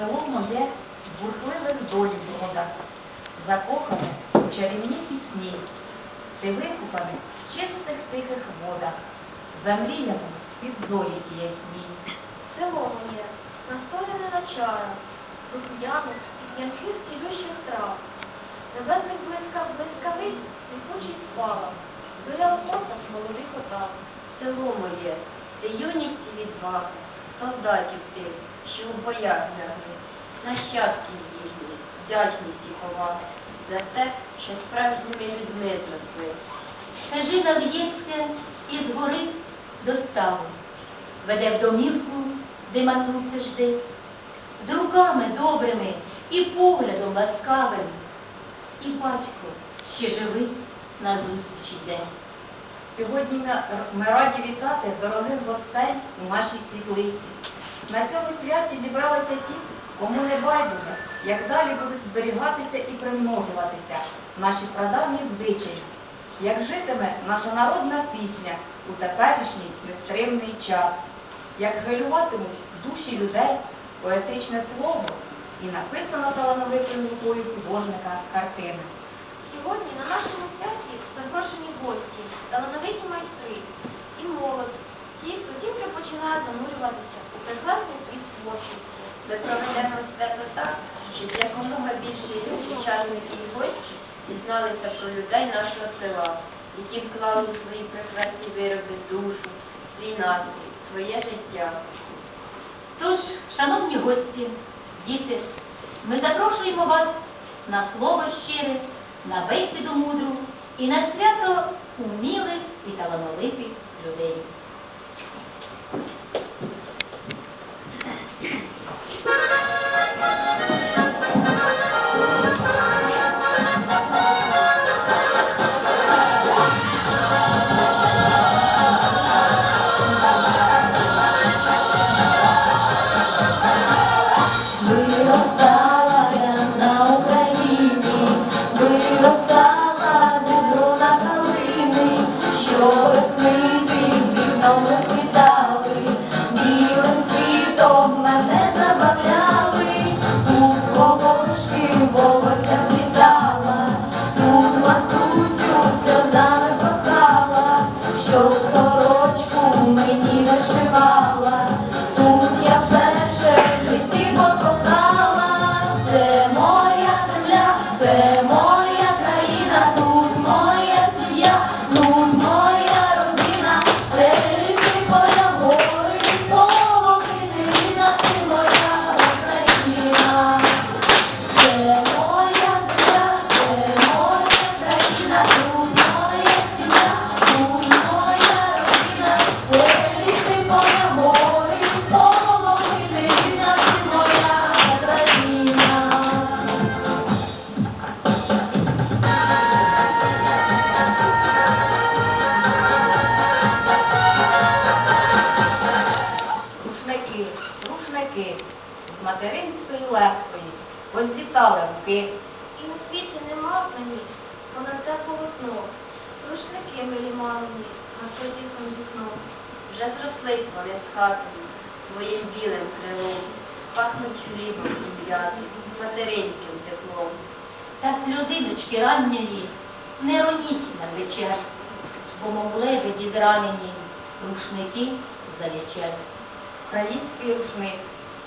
село моє бурхливих долі згода, закохане у чарівні пісні, ти викупаний в чистих тихих водах, замріяно під зорі ясні. Село моє, настояне на чарах, тут ями і п'янких цілющих трав. Небесних близька блискавиць липучий спала, біля охота молодих отав. Село моє, ти юність і відваги, солдатів тих, що у боях лягли, нащадків їхні, вдячність і поваги, за те, що справжніми людьми зросли. Скажи нав'єтся і згори достави, веде в домівку, де матуся жди, з руками добрими і поглядом ласкавим, і батько ще живий на зустріч іде. Сьогодні ми раді вітати дорогих гостей у нашій світлиці. На цьому святі зібралися ті, кому не байдуже, як далі будуть зберігатися і примножуватися наші прадавні звичаї, як житиме наша народна пісня у теперішній нестримний час, як хвилюватимуть душі людей поетичне слово і написано талановитою рукою художника картини. Сьогодні на нашому святі запрошені гості, талановиті майстри і молодь, ті, хто тільки починає занурюватися прекрасний світ творчості. Ми проведемо свято так, щоб якомога більше люди, учасників і гості дізналися про людей нашого села, які вклали свої прекрасні вироби душу, свій настрій, своє життя. Тож, шановні гості, діти, ми запрошуємо вас на слово щире, на бесіду мудру і на свято умілих і талановитих людей.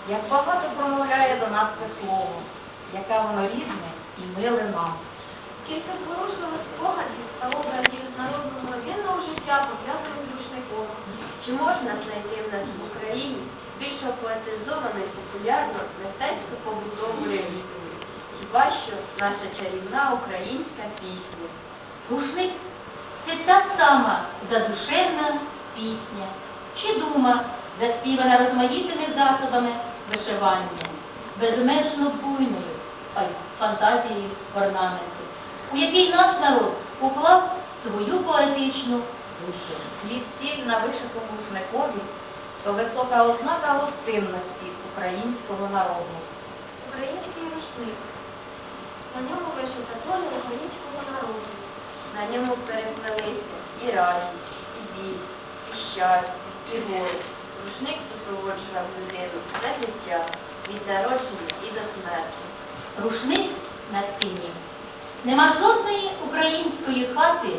Як багато промовляє до нас це слово, яке воно рідне і миле нам. Кілька зворушливих спогадів та образів народного воєнного життя пов'язаних з рушником. Чи можна знайти в нас в Україні більш поетизовану і популярну мистецьку побутову релігію? Хіба що наша чарівна українська пісня? Рушник – це та сама задушевна пісня, чи дума, заспівана розмаїтими засобами вишивання, безмежно буйною фа- фантазією орнаменту, у який наш народ уклав свою поетичну душу. Слід сіль на вишитому рушникові то висока ознака гостинності українського народу. Український рушник. На ньому вишита доля українського народу. На ньому переплелися і радість, і біль, і щастя, і горе. Рушник супроводжував людину все життя. від народження і до смерті. Рушник на стіні. Нема жодної української хати,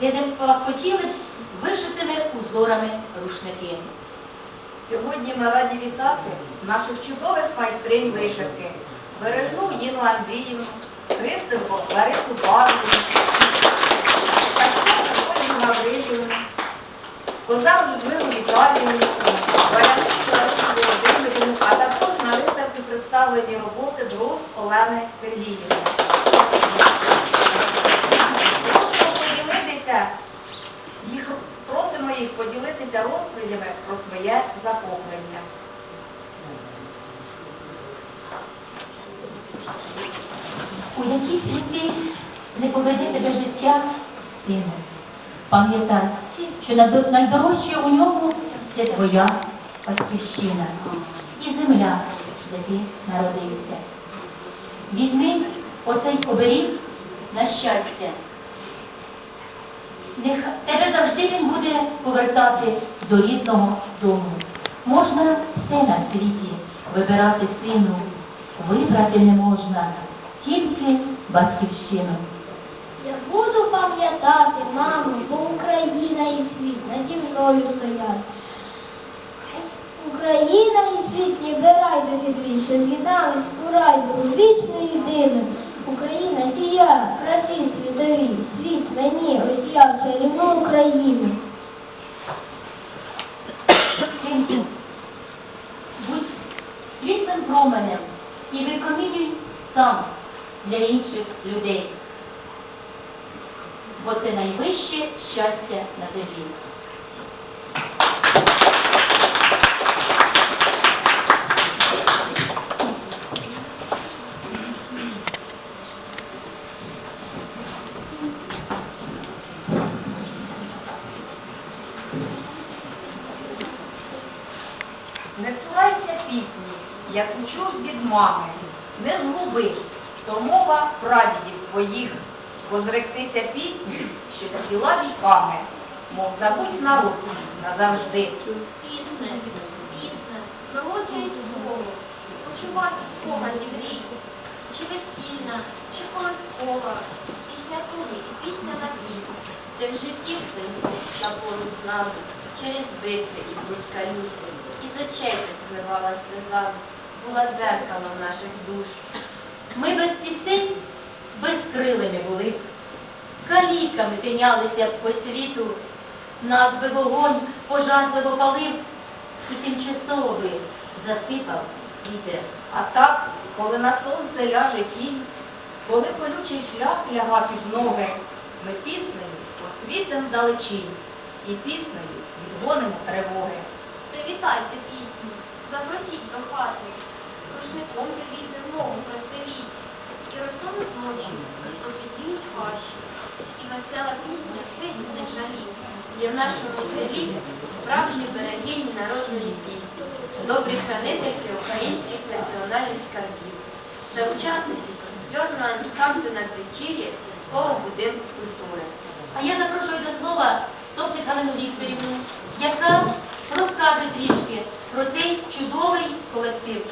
де не хотіли вишитими узорами рушники. Сьогодні ми раді вітати наших чудових майстринь вишивки. Бережну Ніну Андріївну, Христенко Ларису Качко Ольгу Гаврилівну, Козак Людмилу Віталіївну, Валянську Володимирівну, а також на виставці представлені роботи друг Олени Сергіївни. Просимо їх поділитися розповідями про своє захоплення. У якій світі не поведе тебе життя, сину. Пам'ятай, що найдорожче у ньому це твоя батьківщина і земля, де ти народився. Візьми оцей оберіг на щастя. Тебе завжди він буде повертати до рідного дому. Можна все на світі вибирати сину, вибрати не можна, тільки батьківщину. Я буду пам'ятати, мамо, бо Україна і світ наді мною стоять. Україна і світ райдуги дві, що з'єднались у райдугу вічно єдиним. Україна дія, краси світові, світ мені осяв чарівну Україну. Синку, будь світлим променем і випромінюй сам для інших людей. Бо це найвище щастя на землі. Не цурайся пісні, як чув від мами, не згуби, то мова прадідів твоїх, бо зректися пісні, що спіла віками, мов забудь народ назавжди. Пісне, пісне, народжують слово, почувати спогаді мрій, чи весільна, чи колискова, пісня туги і пісня на світ. Це в житті все на поруч з нами, через битви і брудкарю, і з очей зливала сльозами, була дзеркалом наших душ. Ми без пісень безкрилими були, каліками тинялися по світу, нас би вогонь пожарливо палив і тимчасово би засипав вітер. А так, коли на сонце ляже тінь, коли колючий шлях лягав під ноги, ми піснею освітим далечінь і піснею відгонимо тривоги. Привітайте пісню, запросіть до хати, рушником дивіться знову простеліть, і розтонуть ваші, і весела пісня світить не жалі. Є в нашому селі справжні берегині народної пісні, добрі хранительки українських національних скарбів. Це учасниці зв'язана ансамблю на вечір'ї сільського будинку культури. А я запрошую до слова Сотник Галину Вікторівну, яка розкаже трішки про цей чудовий колектив.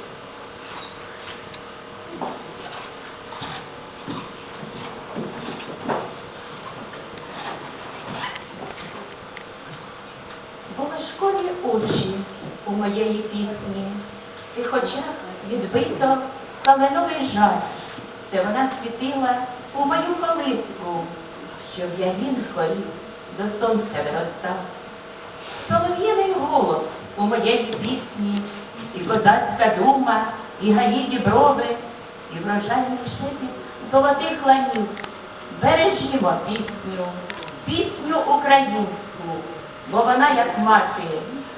У моєї пісні, і хоча відбито каменовий жаль, це вона світила у мою колиску, щоб я він хорів, до сонця виростав. Солов'їний голос у моєї пісні, і козацька дума, і гаї діброви, і врожайний шепіт золотих ланів. Бережімо пісню, пісню українську, бо вона як мати,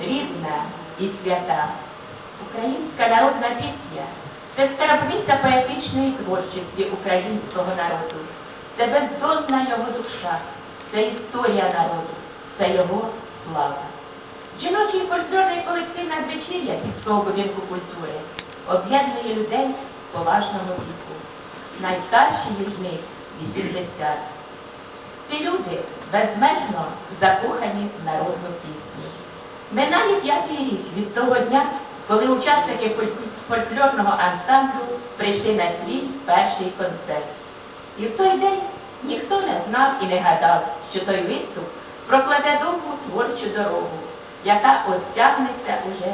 рідна і свята. Українська народна пісня це скарбниця поетичної творчості українського народу. Це бездонна його душа, це історія народу, це його слава. Жіночий фольклорний колектив надвечір'я сільського будинку культури об'єднує людей поважного віку. Найстарші із них 80. Ці люди безмежно закохані в народну пісню. Минає п'ятий рік від того дня, коли учасники фольклорного ансамблю прийшли на свій перший концерт. І в той день ніхто не знав і не гадав, що той виступ прокладе довгу творчу дорогу, яка ось тягнеться уже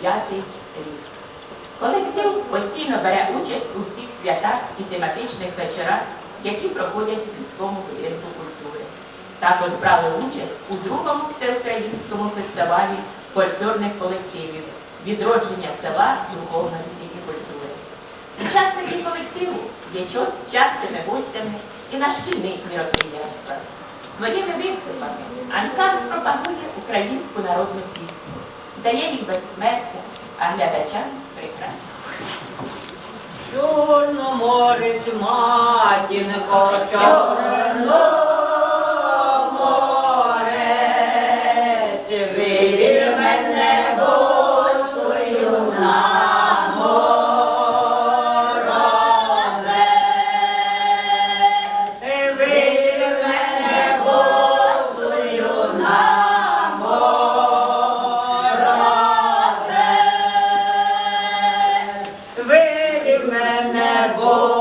п'ятий рік. Колектив постійно бере участь у всіх святах і тематичних вечорах, які проходять у міському будинку. Також брали участь у другому всеукраїнському фестивалі фольклорних колективів відродження села духовності і культури. Учасники колективу є частими гостями і на шкільних мероприятствах. Своїми виступами ансамбль пропагує українську народну пісню, дає їй безсмертя, а глядачам прекрасно. Чорно море матінко, чорно Oh.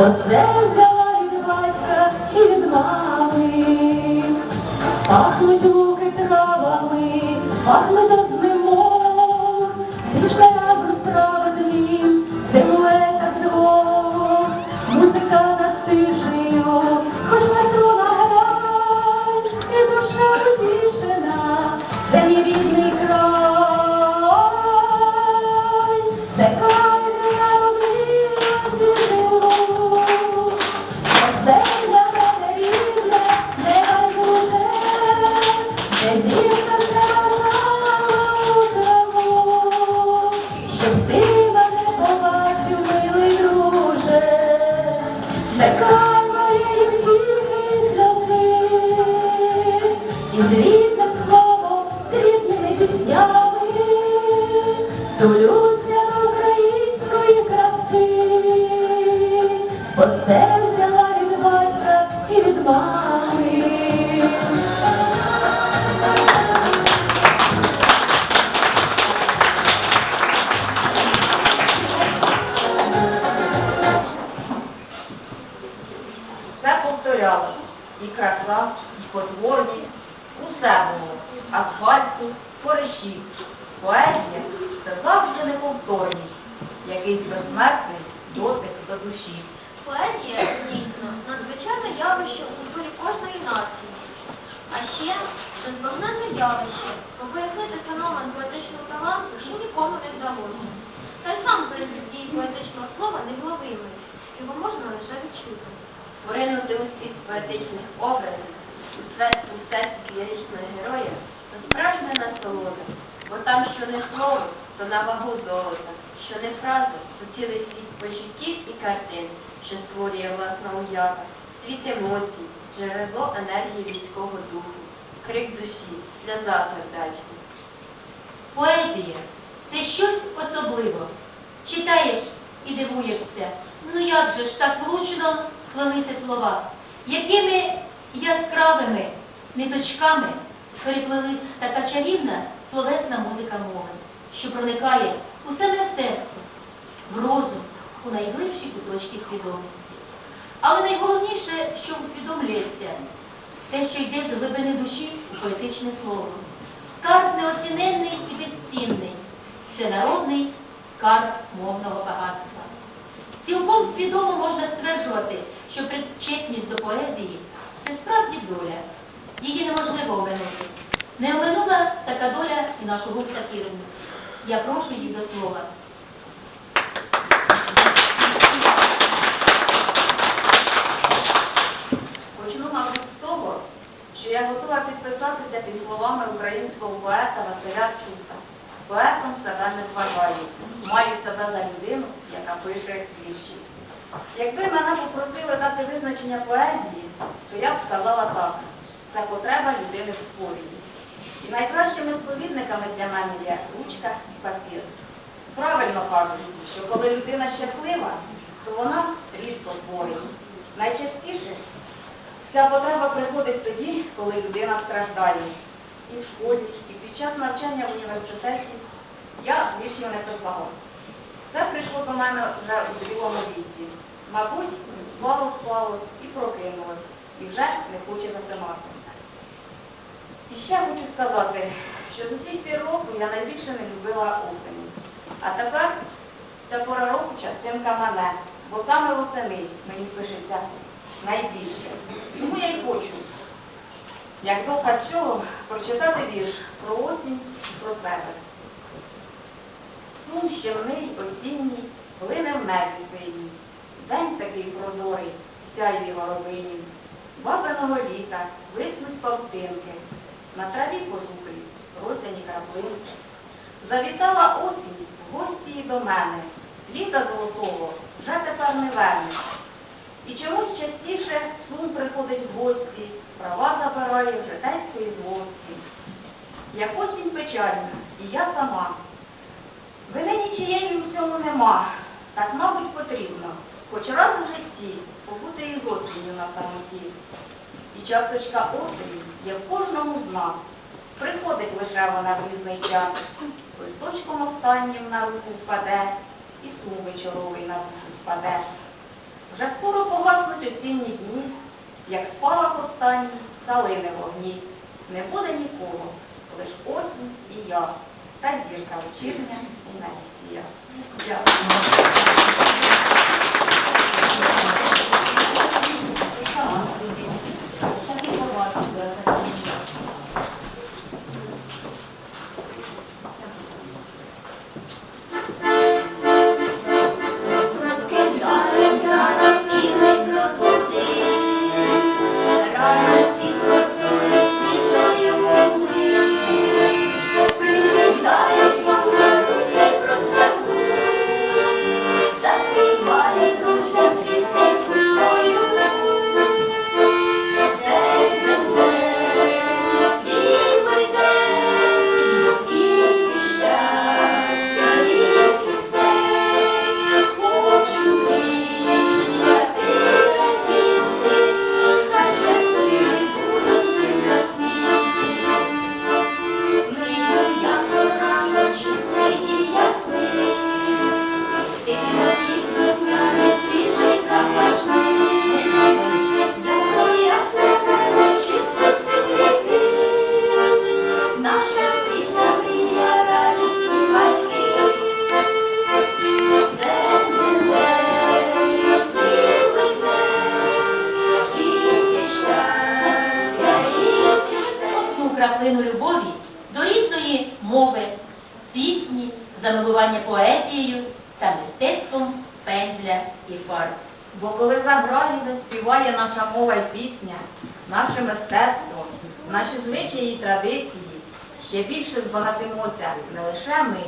Бо це взяла the душі. Поезія, дійсно, надзвичайне явище у культурі кожної нації. А ще незбагненне явище, бо пояснити феномен поетичного таланту ще нікому не вдалося. Та й сам принцип дії поетичного слова невловимий, його можна лише відчути. Поринути у світ поетичних образів, у серці ліричного героя це справжня насолода, бо там, що не слово, то на вагу золота, що не фраза, то цілий світ почуттів і картин, що створює власна уява, світ емоцій, джерело енергії людського духу, крик душі, сльоза сердечна. Поезія це щось особливе. Читаєш і дивуєшся, ну як же ж так влучно склонити слова, якими яскравими ниточками переплелись така чарівна словесна музика мови, що проникає у саме серце, в розум, у найглибші куточки свідомості. Але найголовніше, що усвідомлюється, те, що йде з глибини душі у поетичне слово. Скарб неоціненний і безцінний. Це народний скарб мовного багатства. Цілком свідомо можна стверджувати, що причетність до поезії це справді доля. Її неможливо оминути. Не оминула така доля і густа Кірину. Я прошу її до слова. Почну, мабуть, з того, що я готова підписатися під словами українського поета Василя Чука. Поетом себе не вважаю. Маю себе за людину, яка пише вірші. Якби мене попросили дати визначення поезії, то я б сказала так. Це потреба людини в створенні. І найкращими сповідниками для мене є ручка і папір. Правильно кажуть, що коли людина щаслива, то вона рідко творить. Найчастіше ця потреба приходить тоді, коли людина страждає. І в школі, і під час навчання в університеті я вічно не писала. Це прийшло до мене вже у зрілому віці. Мабуть, слава склало і прокинулось, і вже не хоче засимати. І ще хочу сказати, що з усіх пір року я найбільше не любила осені. А тепер ця пора року частинка мене, бо саме восени мені пишеться найбільше. Тому я й хочу, як доказ цього, прочитати вірш про осінь і про себе. Сум щемний, осінній, плине в небі синій. День такий прозорий, сяйві горобині. Бабиного літа виснуть павтинки, на траві позухлі, росяні краплинки. Завітала осінь в гості і до мене. Літа золотого вже тепер не верне. І чомусь частіше сум приходить в гості, права забирає житейської злості. Як осінь печальна, і я сама. Вини нічієї в цьому нема. Так, мабуть, потрібно. Хоч раз у житті побути і осінню на самоті. І часточка осені є в кожному з нас. Приходить лише вона в різний час. Листочком останнім на руку впаде, і сум вечоровий на душу спаде. Вже скоро погаснуть осінні дні, як спалах останній залине вогні. Не буде нікого, лиш осінь і я, та зірка вечірня і я. Дякую. derrame